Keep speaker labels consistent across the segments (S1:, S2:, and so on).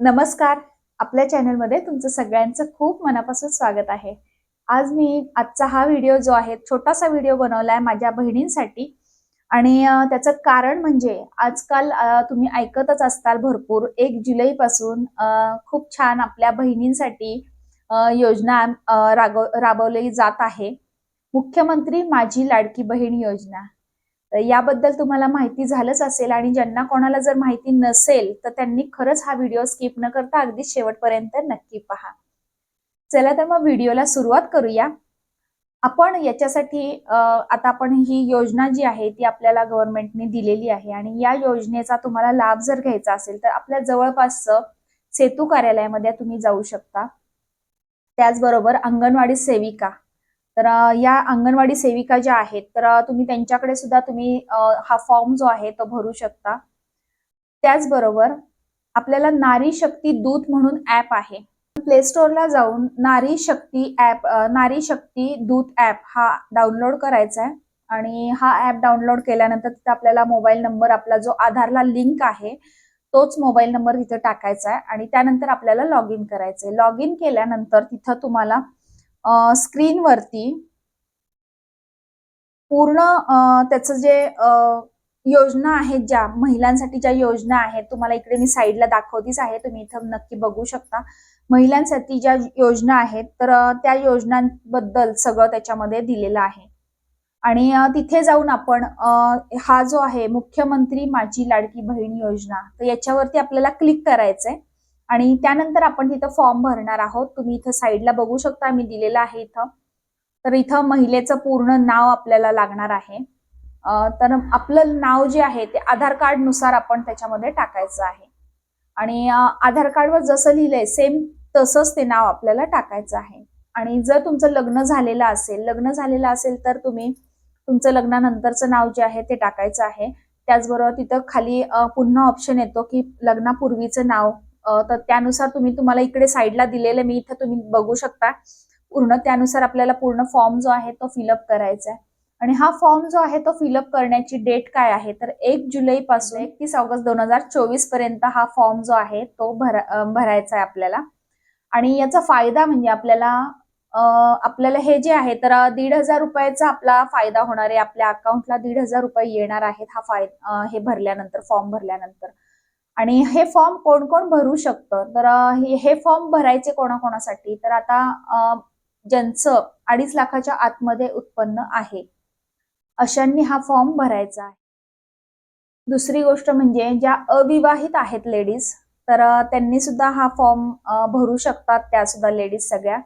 S1: नमस्कार. आपल्या चॅनलमध्ये तुमचं सगळ्यांचं खूप मनापासून स्वागत आहे. आज मी आजचा हा व्हिडिओ जो आहे छोटासा व्हिडिओ बनवला आहे माझ्या बहिणींसाठी. आणि त्याचं कारण म्हणजे आजकाल तुम्ही ऐकतच असताल भरपूर. एक जुलैपासून खूप छान आपल्या बहिणींसाठी योजना रागव राबवली जात आहे. मुख्यमंत्री माझी लाडकी बहीण योजना. याबद्दल तुम्हाला माहिती झालंच असेल आणि ज्यांना कोणाला जर माहिती नसेल तर त्यांनी खरंच हा व्हिडिओ स्किप न करता अगदी शेवटपर्यंत नक्की पहा. चला तर मग व्हिडिओला सुरुवात करूया. आपण याच्यासाठी आता आपण ही योजना जी आहे ती आपल्याला गव्हर्नमेंटने दिलेली आहे आणि या योजनेचा तुम्हाला लाभ जर घ्यायचा असेल तर आपल्या जवळपासचं सेतू कार्यालयामध्ये तुम्ही जाऊ शकता. त्याचबरोबर अंगणवाडी सेविका. तर या अंगणवाडी सेविका ज्या आहेत तर तुम्ही त्यांच्याकडे सुद्धा तुम्ही हा फॉर्म जो आहे तो भरू शकता. त्याचबरोबर आपल्याला नारी शक्ती दूत म्हणून ऍप आहे. प्ले स्टोअरला जाऊन नारी शक्ती ऍप नारी शक्ती दूत ऍप हा डाउनलोड करायचा आहे. आणि हा ऍप डाउनलोड केल्यानंतर तिथे आपल्याला मोबाईल नंबर आपला जो आधारला लिंक आहे तोच मोबाईल नंबर तिथे टाकायचा आहे. आणि त्यानंतर आपल्याला लॉग इन करायचं आहे. लॉग इन केल्यानंतर तिथं तुम्हाला स्क्रीनवरती पूर्ण त्याचं जे योजना आहेत ज्या महिलांसाठी ज्या योजना आहेत तुम्हाला इकडे मी साईडला दाखवतीच आहे तुम्ही इथं नक्की बघू शकता. महिलांसाठी ज्या योजना आहेत तर त्या योजनांबद्दल सगळं त्याच्यामध्ये दिलेलं आहे. आणि तिथे जाऊन आपण हा जो आहे मुख्यमंत्री माझी लाडकी बहीण योजना तर याच्यावरती आपल्याला क्लिक करायचंय. आणि त्यानंतर आपण तिथं फॉर्म भरणार आहोत. तुम्ही इथं साईडला बघू शकता मी दिलेलं आहे इथं. तर इथं महिलेचं पूर्ण नाव आपल्याला लागणार आहे. तर आपलं नाव जे आहे ते आधार कार्डनुसार आपण त्याच्यामध्ये टाकायचं आहे. आणि आधार कार्डवर जसं लिहिलंय सेम तसंच ते नाव आपल्याला टाकायचं आहे. आणि जर तुमचं लग्न झालेलं असेल लग्न झालेलं असेल तर तुम्ही तुमचं लग्नानंतरचं नाव जे आहे ते टाकायचं आहे. त्याचबरोबर तिथं खाली पुन्हा ऑप्शन येतो की लग्नापूर्वीचं नाव तर त्यानुसार तुम्ही तुम्हाला इकडे साईडला दिलेले मी इथं तुम्ही बघू शकता. पूर्ण त्यानुसार आपल्याला पूर्ण फॉर्म जो आहे तो फिलअप करायचा आहे. आणि हा फॉर्म जो आहे तो फिलअप करण्याची डेट काय आहे? तर एक जुलैपासून एकतीस ऑगस्ट दोन हजार चोवीसपर्यंत हा फॉर्म जो आहे तो भरा भरायचा आहे आपल्याला. आणि याचा फायदा म्हणजे आपल्याला आपल्याला हे जे आहे तर दीड हजार रुपयाचा आपला फायदा होणार आहे. आपल्या अकाउंटला दीड हजार रुपये येणार आहेत हा फायदा हे भरल्यानंतर फॉर्म भरल्यानंतर. आणि हे फॉर्म कोण कोण भरू शकतं? तर हे फॉर्म भरायचे कोणाकोणासाठी? तर आता ज्यांचं अडीच लाखाच्या आतमध्ये उत्पन्न आहे अशांनी हा फॉर्म भरायचा आहे. दुसरी गोष्ट म्हणजे ज्या अविवाहित आहेत लेडीज तर त्यांनी सुद्धा हा फॉर्म भरू शकतात त्या सुद्धा लेडीज सगळ्या.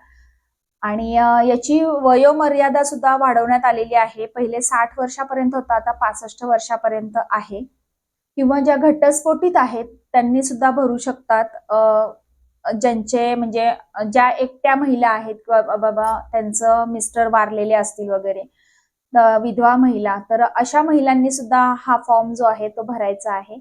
S1: आणि याची वयोमर्यादा सुद्धा वाढवण्यात आलेली आहे. पहिले साठ वर्षापर्यंत होता आता पासष्ट वर्षापर्यंत आहे. किंवा ज्या घटस्फोटीत आहेत त्यांनी सुद्धा भरू शकतात. ज्यांचे म्हणजे ज्या एकट्या महिला आहेत किंवा बाबा त्यांचं मिस्टर वारलेले असतील वगैरे विधवा महिला तर अशा महिलांनी सुद्धा हा फॉर्म जो आहे तो भरायचा आहे.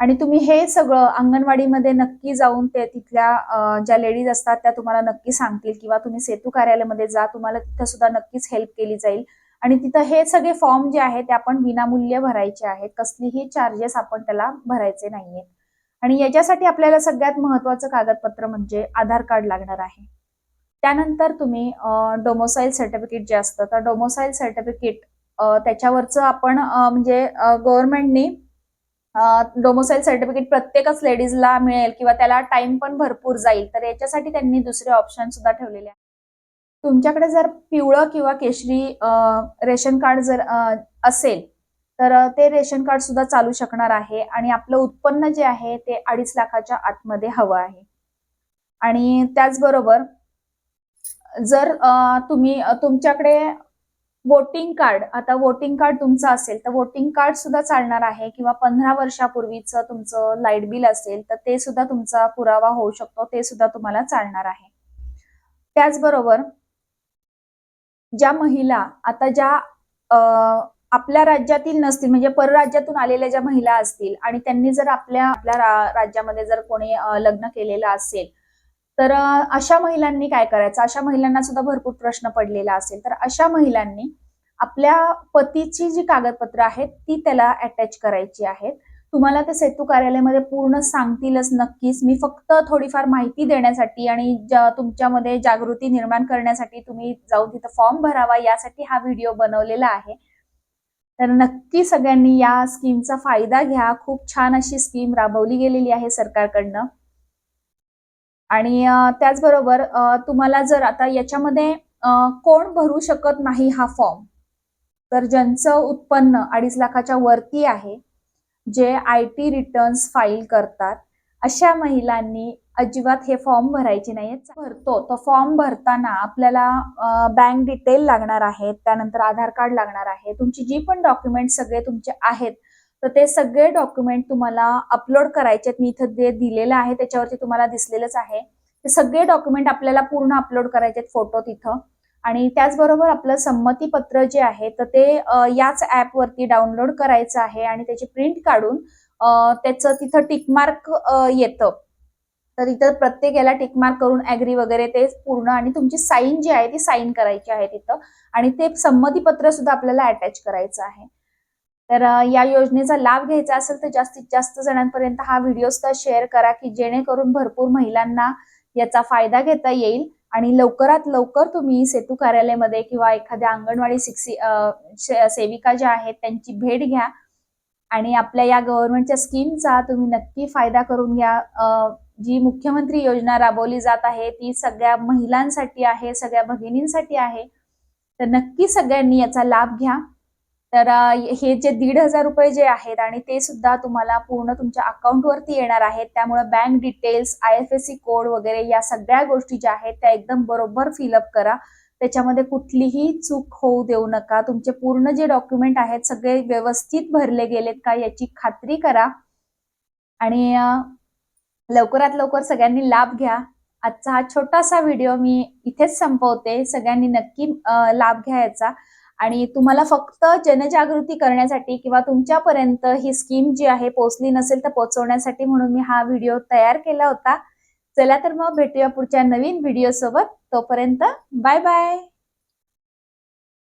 S1: आणि तुम्ही हे सगळं अंगणवाडीमध्ये नक्की जाऊन ते तिथल्या ज्या लेडीज असतात त्या तुम्हाला नक्की सांगतील किंवा तुम्ही सेतू कार्यालयामध्ये जा तुम्हाला तिथं सुद्धा नक्कीच हेल्प केली जाईल. आणि तिथं हे सगळे फॉर्म जे आहेत ते आपण विनामूल्य भरायचे आहेत. कसलीही चार्जेस आपण त्याला भरायचे नाहीयेत. आणि याच्यासाठी आपल्याला सगळ्यात महत्वाचं कागदपत्र म्हणजे आधार कार्ड लागणार आहे. त्यानंतर तुम्ही डोमोसाईल सर्टिफिकेट जे असतं तर डोमोसाईल सर्टिफिकेट त्याच्यावरचं आपण म्हणजे गव्हर्नमेंटने डोमोसाईल सर्टिफिकेट प्रत्येकच लेडीजला मिळेल किंवा त्याला टाइम पण भरपूर जाईल. तर याच्यासाठी त्यांनी दुसरे ऑप्शन सुद्धा ठेवलेले आहे तुमच्याकडे जर पिवळं किंवा केशरी रेशन कार्ड जर असेल तर ते रेशन कार्ड सुद्धा चालू शकणार आहे आणि आपलं उत्पन्न जे आहे ते अडीच लाखाच्या आतमध्ये हवं आहे. आणि त्याचबरोबर जर तुम्ही तुमच्याकडे वोटिंग कार्ड आता वोटिंग कार्ड तुमचं असेल तर वोटिंग कार्ड सुद्धा चालणार आहे किंवा पंधरा वर्षापूर्वीचं तुमचं लाइट बिल असेल तर ते सुद्धा तुमचा पुरावा होऊ शकतो ते सुद्धा तुम्हाला चालणार आहे. त्याचबरोबर ज्या महिला आता ज्या आपल्या राज्यातील नसतील म्हणजे परराज्यातून आलेल्या ज्या महिला असतील आणि त्यांनी जर आपल्या आपल्या राज्यामध्ये जर कोणी लग्न केलेलं असेल तर अशा महिलांनी काय करायचं? अशा महिलांना सुद्धा भरपूर प्रश्न पडलेला असेल. तर अशा महिलांनी आपल्या पतीची जी कागदपत्र आहेत ती त्याला अटॅच करायची आहेत. तुम्हाला ते सेतू कार्यालयामध्ये पूर्ण सांगतीलच नक्कीच. मी फक्त थोडीफार माहिती देण्यासाठी आणि ज्या- तुमच्यामध्ये जागृती निर्माण करण्यासाठी तुम्ही जाऊन तिथं फॉर्म भरावा यासाठी हा व्हिडिओ बनवलेला आहे. तर नक्की सगळ्यांनी या स्कीमचा फायदा घ्या. खूप छान अशी स्कीम राबवली गेलेली आहे सरकारकडनं. आणि त्याचबरोबर तुम्हाला जर आता याच्यामध्ये कोण भरू शकत नाही हा फॉर्म तर ज्यांचं उत्पन्न अडीच लाखाच्या वरती आहे जे आय टी रिटर्न्स फाईल करतात अशा महिलांनी अजिबात हे फॉर्म भरायचे नाही भरतो. तो फॉर्म भरताना आपल्याला बँक डिटेल लागणार आहेत त्यानंतर आधार कार्ड लागणार आहे तुमची जी पण डॉक्युमेंट सगळे तुमचे आहेत तर ते सगळे डॉक्युमेंट तुम्हाला अपलोड करायचे आहेत. मी इथं जे दिलेलं आहे त्याच्यावरती तुम्हाला दिसलेलंच आहे. ते सगळे डॉक्युमेंट आपल्याला पूर्ण अपलोड करायचे आहेत फोटो तिथं. आणि त्याचबरोबर आपलं संमतीपत्र जे आहे तर ते याच ॲपवरती डाउनलोड करायचं आहे आणि त्याची प्रिंट काढून त्याचं तिथं टिकमार्क येतं. तर इथं प्रत्येक याला टिकमार्क करून ॲग्री वगैरे ते पूर्ण आणि तुमची साईन जी आहे ती साईन करायची आहे तिथं. आणि ते संमतीपत्र सुद्धा आपल्याला अटॅच करायचं आहे. तर या योजनेचा लाभ घ्यायचा असेल तर जास्तीत जास्त जणांपर्यंत हा व्हिडिओ सुद्धा शेअर करा की जेणेकरून भरपूर महिलांना याचा फायदा घेता येईल. आणि लवकरात लवकर तुम्ही सेतू कार्यालयामध्ये किंवा एखाद्या अंगणवाडी शिक्षी सेविका ज्या आहेत त्यांची भेट घ्या. आणि आपल्या या गव्हर्नमेंटच्या स्कीमचा तुम्ही नक्की फायदा करून घ्या. जी मुख्यमंत्री योजना राबवली जात आहे ती सगळ्या महिलांसाठी आहे सगळ्या भगिनींसाठी आहे. तर नक्की सगळ्यांनी याचा लाभ घ्या. तर हे जे दीड हजार रुपये जे आहेत आणि ते सुद्धा तुम्हाला पूर्ण तुमच्या अकाउंटवरती येणार आहेत. त्यामुळे bank details I F S C code वगैरे या सगळ्या गोष्टी ज्या आहेत त्या एकदम बरोबर फिलअप करा. त्याच्यामध्ये कुठलीही चूक होऊ देऊ नका. तुमचे पूर्ण जे डॉक्युमेंट आहेत सगळे व्यवस्थित भरले गेलेत का याची खात्री करा. आणि लवकरात लवकर सगळ्यांनी लाभ घ्या. आजचा हा छोटासा व्हिडिओ मी इथेच संपवते. सगळ्यांनी नक्की लाभ घ्यायचा आणि तुम्हाला फक्त जनजागृती करण्यासाठी किंवा तुमच्यापर्यंत ही स्कीम जी आहे पोचली नसेल तर पोहोचवण्यासाठी म्हणून मी हा व्हिडिओ तयार केला होता. चला तर मग भेटूया पुढच्या नवीन व्हिडिओ सोबत तोपर्यंत बाय बाय.